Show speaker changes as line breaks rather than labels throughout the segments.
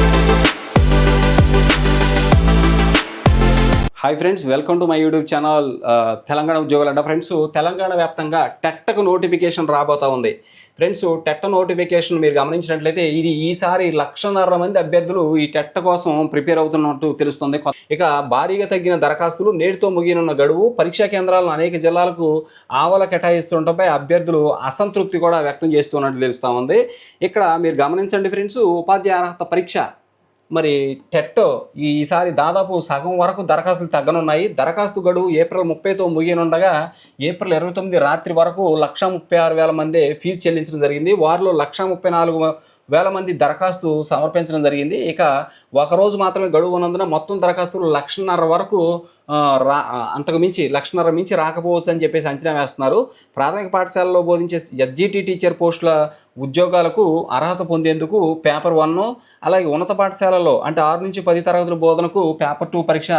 Thank hi friends welcome to my YouTube channel Telangana ఉద్యోగాలు అంట friends Telangana వ్యాప్తంగా టెట్టకు notification రాబోతా ఉంది. ఫ్రెండ్స్ టెట్ట నోటిఫికేషన్ మీరు గమనించినట్లయితే ఇది ఈసారి లక్షన్నర మంది అభ్యర్థులు ఈ టెట్ట కోసం ప్రిపేర్ అవుతున్నట్టు తెలుస్తుంది. ఇక భారీగా తగ్గిన దరఖాస్తులు నేటితో ముగియనున్న గడువు పరీక్షా కేంద్రాలను అనేక జిల్లాలకు ఆవల కేటాయిస్తుండటంపై అభ్యర్థులు అసంతృప్తి కూడా వ్యక్తం చేస్తున్నట్టు తెలుస్తూ ఉంది. ఇక్కడ మీరు గమనించండి ఫ్రెండ్స్ ఉపాధ్యాయ అర్హత పరీక్ష. మరి టెట్ ఈసారి దాదాపు సగం వరకు దరఖాస్తులు తగ్గనున్నాయి. దరఖాస్తు గడువు ఏప్రిల్ ముప్పైతో ముగియనుండగా ఏప్రిల్ ఇరవై తొమ్మిది రాత్రి వరకు లక్ష ముప్పై ఆరు వేల మంది ఫీజు చెల్లించడం జరిగింది. వారిలో లక్ష ముప్పై నాలుగు వేల మంది దరఖాస్తు సమర్పించడం జరిగింది. ఇక ఒకరోజు మాత్రమే గడువు ఉన్నందున మొత్తం దరఖాస్తులు లక్షన్నర వరకు రా అంతకు మించి లక్షన్నర మించి రాకపోవచ్చు అని చెప్పేసి అంచనా వేస్తున్నారు. ప్రాథమిక పాఠశాలలో బోధించే ఎస్జిటి టీచర్ పోస్టుల ఉద్యోగాలకు అర్హత పొందేందుకు పేపర్ వన్ అలాగే ఉన్నత పాఠశాలలో అంటే ఆరు నుంచి పది తరగతుల బోధనకు పేపర్ టూ పరీక్ష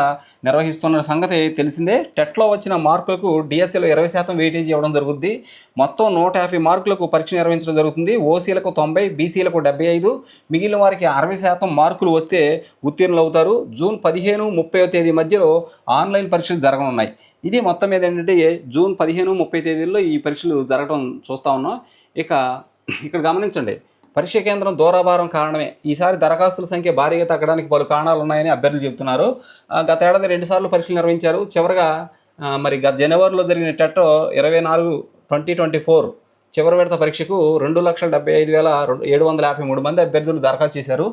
నిర్వహిస్తున్న సంగతి తెలిసిందే. టెట్లో వచ్చిన మార్కులకు డిఎస్సిలో ఇరవై శాతం వెయిటేజ్ ఇవ్వడం జరుగుద్ది. మొత్తం నూట యాభై మార్కులకు పరీక్ష నిర్వహించడం జరుగుతుంది. ఓసీలకు తొంభై బీసీలకు డెబ్బై ఐదు. మిగిలిన వారికి అరవై శాతం మార్కులు వస్తే ఉత్తీర్ణులు అవుతారు జూన్ పదిహేను ముప్పై తేదీ మధ్యలో ఆన్లైన్ పరీక్షలు జరగనున్నాయి. ఇది మొత్తం మీద ఏంటంటే జూన్ పదిహేను ముప్పై తేదీల్లో ఈ పరీక్షలు జరగడం చూస్తూ ఉన్నాం. ఇక ఇక్కడ గమనించండి పరీక్ష కేంద్రం దూరాభారం కారణమే. ఈసారి దరఖాస్తుల సంఖ్య భారీగా తగ్గడానికి పలు కారణాలు ఉన్నాయని అభ్యర్థులు చెబుతున్నారు. గత ఏడాది రెండుసార్లు పరీక్షలు నిర్వహించారు. చివరిగా మరి గత జనవరిలో జరిగిన టెట్ ఇరవై నాలుగు ట్వంటీ ట్వంటీ ఫోర్ చివరి విడత పరీక్షకు రెండు లక్షల డెబ్బై ఐదు వేల ఏడు వందల యాభై మూడు మంది అభ్యర్థులు దరఖాస్తు చేశారు.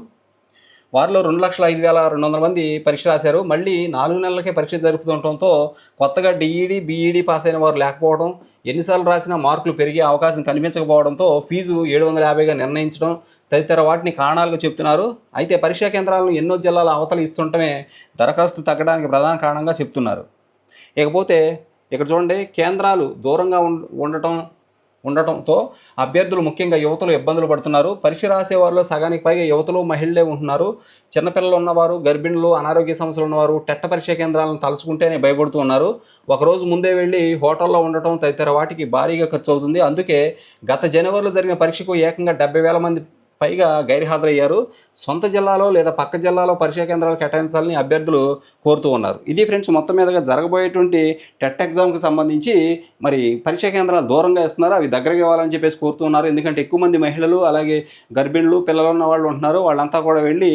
వారిలో రెండు లక్షల ఐదు వేల రెండు వందల మంది పరీక్ష రాశారు. మళ్ళీ నాలుగు నెలలకే పరీక్ష జరుపుతుండటంతో కొత్తగా డిఈడి బీఈడి పాస్ అయిన వారు లేకపోవడం ఎన్నిసార్లు రాసినా మార్కులు పెరిగే అవకాశం కనిపించకపోవడంతో ఫీజు ఏడు వందల యాభైగా నిర్ణయించడం తదితర వాటిని కారణాలుగా చెప్తున్నారు. అయితే పరీక్షా కేంద్రాలను ఎన్నో జిల్లాల అవతల ఇస్తుంటమే దరఖాస్తు తగ్గడానికి ప్రధాన కారణంగా చెప్తున్నారు. ఇకపోతే ఇక్కడ చూడండి కేంద్రాలు దూరంగా ఉండటం ఉండటంతో అభ్యర్థులు ముఖ్యంగా యువతలు ఇబ్బందులు పడుతున్నారు. పరీక్ష రాసే వారిలో సగానికి పైగా యువతలు మహిళలే ఉంటున్నారు. చిన్నపిల్లలు ఉన్నవారు గర్భిణులు అనారోగ్య సమస్యలు ఉన్నవారు టెట్ట పరీక్ష కేంద్రాలను తలుచుకుంటేనే భయపడుతూ ఉన్నారు. ఒకరోజు ముందే వెళ్ళి హోటల్లో ఉండటం తదితర వాటికి భారీగా ఖర్చు అవుతుంది. అందుకే గత జనవరిలో జరిగిన పరీక్షకు ఏకంగా డెబ్బై వేల మంది పైగా గైర్హాజరయ్యారు. సొంత జిల్లాలో లేదా పక్క జిల్లాలో పరీక్షా కేంద్రాలు కేటాయించాలని అభ్యర్థులు కోరుతూ ఉన్నారు. ఇది ఫ్రెండ్స్ మొత్తం మీదుగా జరగబోయేటువంటి టెట్ ఎగ్జామ్కి సంబంధించి మరి పరీక్షా కేంద్రాలు దూరంగా ఇస్తున్నారు. అవి దగ్గరగా ఇవ్వాలని చెప్పేసి కోరుతున్నారు ఎందుకంటే ఎక్కువ మంది మహిళలు అలాగే గర్భిణులు పిల్లలు ఉన్న వాళ్ళు ఉంటున్నారు. వాళ్ళంతా కూడా వెళ్ళి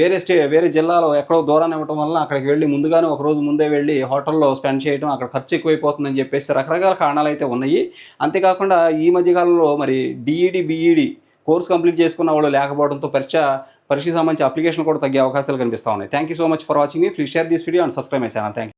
వేరే స్టే వేరే జిల్లాలో ఎక్కడో దూరాన్ని ఇవ్వటం వల్ల అక్కడికి వెళ్ళి ముందుగానే ఒక రోజు ముందే వెళ్ళి హోటల్లో స్పెండ్ చేయడం అక్కడ ఖర్చు ఎక్కువైపోతుందని చెప్పేసి రకరకాల కారణాలు అయితే ఉన్నాయి. అంతేకాకుండా ఈ మధ్యకాలంలో మరి డిఈడి బిఈడి కోర్స్ కంప్లీట్ చేసుకున్న వాళ్ళు లేకపోవడంతో పరీక్ష పరీక్షకు సంబంధించి అప్లికేషన్ కూడా తగ్గే అవకాశాలు కనిపిస్తూ ఉన్నాయి. Thank you so much for watching me please share this video and subscribe my channel thank